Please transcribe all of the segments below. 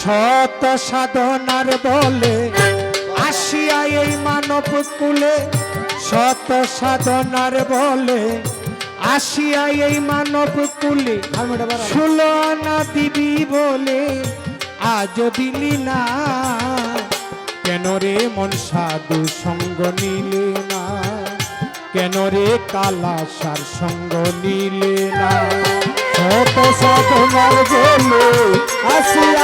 শত সাধনার বলে আসিয়া এই মানব কুলে। শত সাধনার বলে আসিয়া এই মানব কুলে। সুলনা দিবি বলে আজ দিলি না। কেন রে মন সাধু সঙ্গ নিলে না? কেন রে কালাসার সঙ্গ নিলে না? কত সাধনার বলে আসিয়া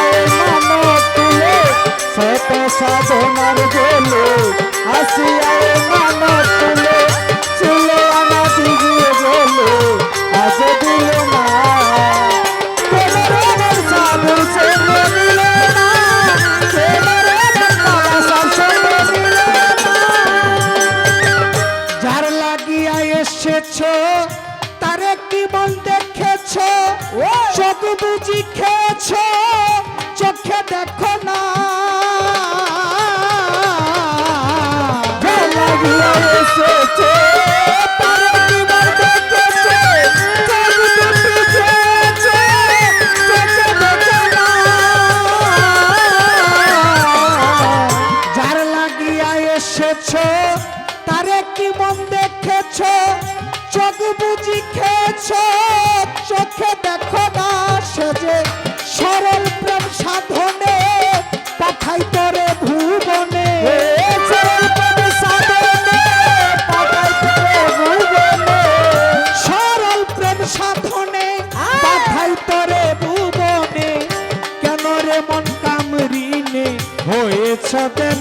এমন কামরিনে হয়েছ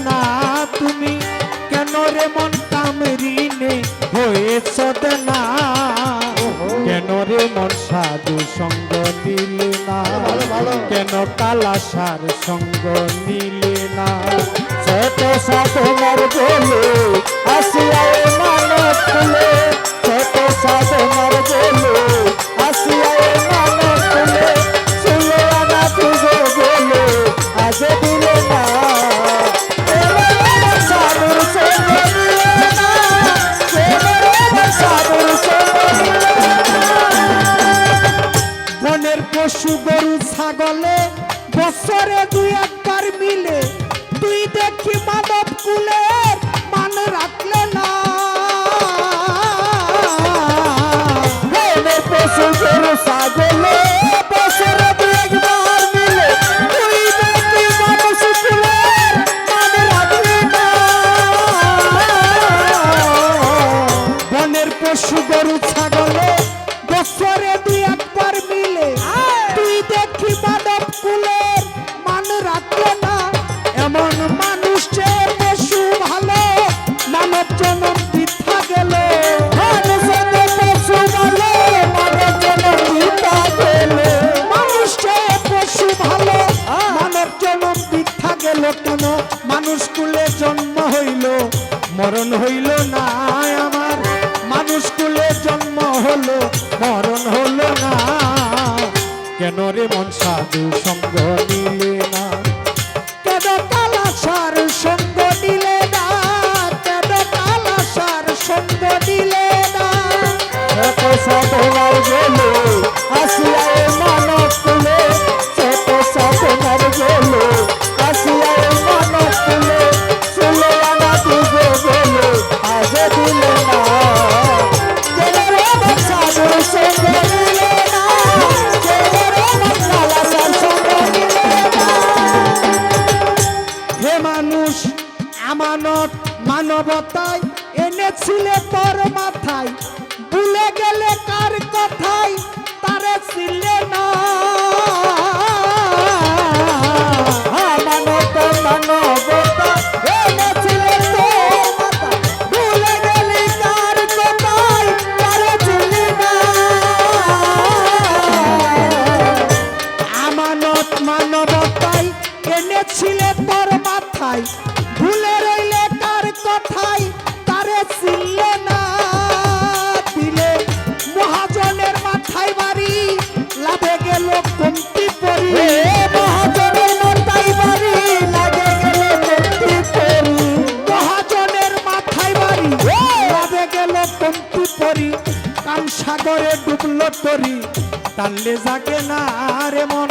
না তুমি? কেন রে মন কামরিনে হয়েছ না? কেন রে মন সাধু সঙ্গ দিল না? কেন কালাসার সঙ্গ নিলে না? ছোট সাধনার বলে আসিয়ায় মানে ছোট সাধনার বলে পশু গরু ছাগলে বছরে দুই একবার মিলে তুই দেখি মানব কুলে মানে রাখলে না। মরণ হইল না আমার। মানুষ কুলে জন্ম হলো, মরণ হলো না। কেন রে মন সাধু সঙ্গ ডুবলো তরি, টানলে জাগে না রে মন।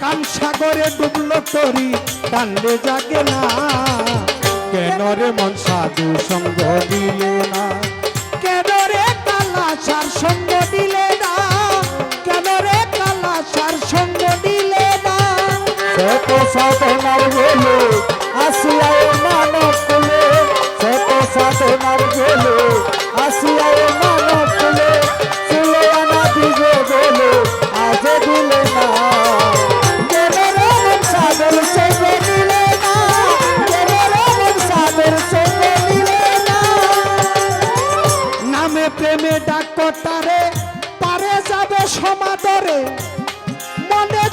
কান সাগরে ডুবলো তরি, টানলে জাগে না। কেন রে মন সাধু সঙ্গ দিলে না? কেন রে কালাচার সঙ্গ দিলে না? কেন রে কালাচার সঙ্গ দিলে না? কটারে পারে যাবে সমাদরে। মনে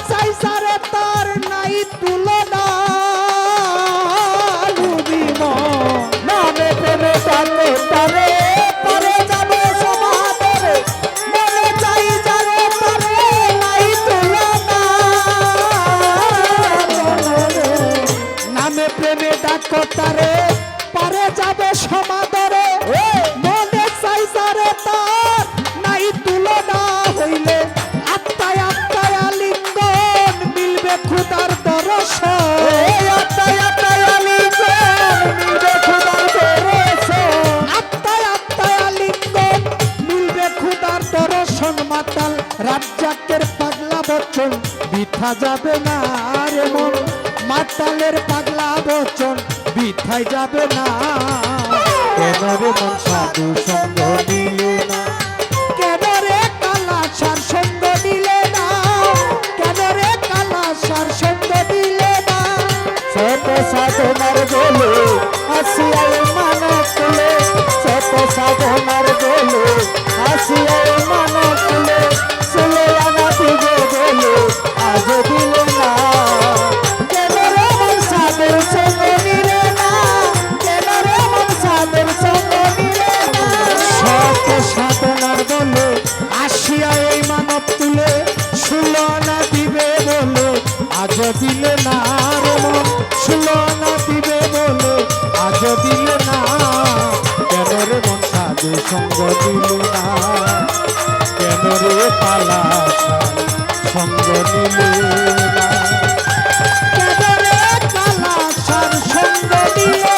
দর্শন মাতাল, রাজ্জাকের পাগলা বচন। বিথা যাবে না রে মন, মাতালের পাগলা বচন। বিথায় যাবে না। কেন রে মন, সাধু সঙ্গ দিলে না রে মন সুলনা দিবে বলে আজ দিলে না। কেন রে মন সাধু সঙ্গ দিলে না? কেন রে পালা সঙ্গ দিলে না? কেন রে পালা সঙ্গ দিলে